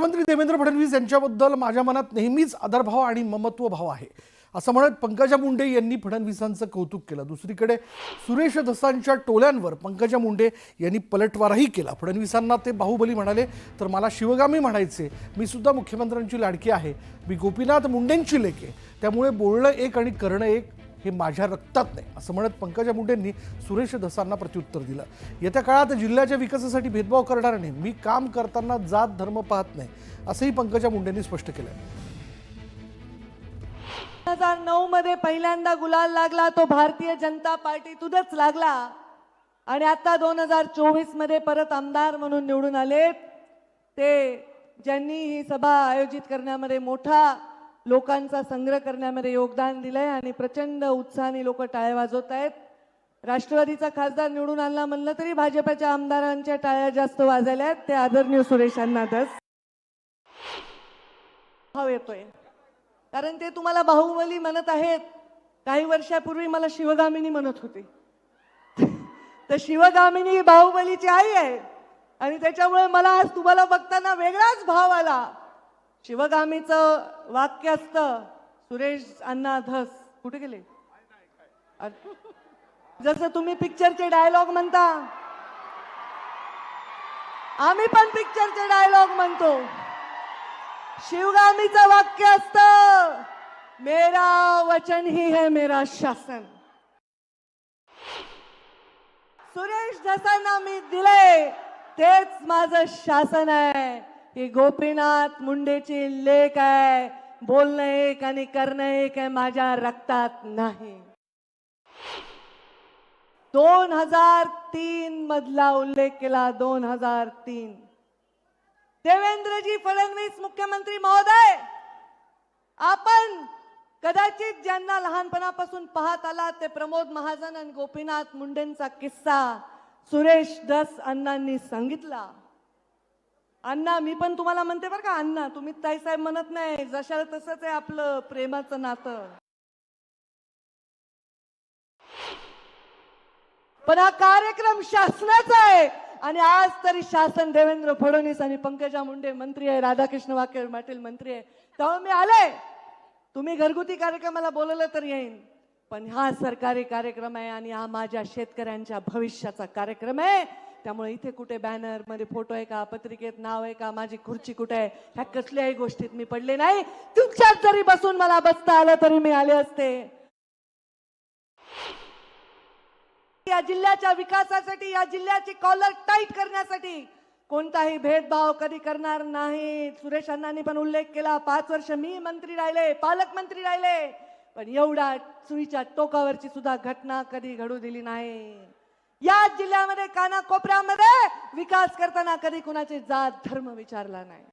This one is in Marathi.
मुख्यमंत्री देवेंद्र फडणवीस यांच्याबद्दल माझ्या मनात नेहमीच आदरभाव आणि ममत्व भाव आहे. असं म्हणत पंकजा मुंडे यांनी फडणवीसांचं कौतुक केलं. दुसरीकडे सुरेश धसांच्या टोल्यांवर पंकजा मुंडे यांनी पलटवारही केला. फडणवीसांना ते बाहुबली म्हणाले तर मला शिवगामी म्हणायचे. मी सुद्धा मुख्यमंत्र्यांची लाडकी आहे. मी गोपीनाथ मुंडेंची लेके. त्यामुळे बोलणं एक आणि करणं एक हे माझ्या रक्तात नाही असं म्हणत पंकजा मुंडेंनी सुरेश धसांना प्रत्युत्तर दिलं. येत्या काळात जिल्ह्याच्या विकासासाठी भेदभाव करणार नाही मी काम करताना जात धर्म पाहत नाही असंही पंकजा मुंडेंनी स्पष्ट केलं दोन हजार नऊ मध्ये पहिल्यांदा गुलाल लागला तो भारतीय जनता पार्टीतूनच लागला. आणि आता दोन हजार चोवीसमध्ये परत आमदार म्हणून निवडून आले ते ज्यांनी ही सभा आयोजित करण्यामध्ये मोठा लोकांचा संग्रह करण्यामध्ये योगदान दिलंय आणि प्रचंड उत्साहाने लोक टाळ्या वाजवत आहेत. राष्ट्रवादीचा खासदार निवडून आणला म्हणलं तरी भाजपच्या आमदारांच्या टाळ्या जास्त वाजल्या आहेत. ते आदरणीय सुरेशांना दस भाव येतोय. कारण ते तुम्हाला बाहुबली म्हणत आहेत. काही वर्षापूर्वी मला शिवगामिनी म्हणत होते. तर शिवगामिनी ही बाहुबलीची आई आहे. आणि त्याच्यामुळे मला आज तुम्हाला बघताना वेगळाच भाव आला. शिवगामीचं वाक्य असतं सुरेश अण्णा धस. कुठे गेले? जसं तुम्ही पिक्चरचे डायलॉग म्हणता. आम्ही पण पिक्चरचे डायलॉग म्हणतो. शिवगामीचं वाक्य असत मेरा वचन ही है मेरा शासन. सुरेश धसांना मी दिले तेच माझं शासन आहे. की गोपीनाथ मुंडेची लेख आहे. बोलणं एक आणि करणं एक आहे माझ्या रक्तात नाही. दोन हजार तीन मधला उल्लेख केला दोन हजार तीन. देवेंद्रजी फडणवीस मुख्यमंत्री महोदय आपण कदाचित ज्यांना लहानपणापासून पाहत आला ते प्रमोद महाजन आणि गोपीनाथ मुंडेंचा किस्सा सुरेश दस अण्णांनी सांगितला. अण्णा मी पण तुम्हाला म्हणते बरं का अण्णा तुम्ही ताईसाहेब म्हणत नाही जशाला तसंच आहे आपलं प्रेमाचं नातं. पण हा कार्यक्रम शासनाचा आहे. आणि आज तरी शासन देवेंद्र फडणवीस आणि पंकजा मुंडे मंत्री आहे राधाकृष्ण वाके पाटील मंत्री आहे. तेव्हा मी आले. तुम्ही घरगुती कार्यक्रमाला बोलवलं तर येईन. पण हा सरकारी कार्यक्रम आहे आणि हा माझ्या शेतकऱ्यांच्या भविष्याचा कार्यक्रम आहे. त्यामुळे इथे कुठे बॅनरमध्ये फोटो आहे का पत्रिकेत नाव आहे का माझी खुर्ची कुठे आहे ह्या कसल्याही गोष्टीत मी पडले नाही. तुमच्यात जरी बसून मला बसता आलं तरी मी आले असते. या जिल्ह्याच्या विकासासाठी या जिल्ह्याची कॉलर टाईट करण्यासाठी कोणताही भेदभाव कधी करणार नाही. सुरेश अण्णांनी पण उल्लेख केला पाच वर्ष मी मंत्री राहिले पालकमंत्री राहिले पण एवढा सुईच्या टोकावरची सुद्धा घटना कधी घडू दिली नाही. या जिल्ह्यामध्ये कानाकोपऱ्यामध्ये विकास करताना कधी कुणाचे जात धर्म विचारला नाही.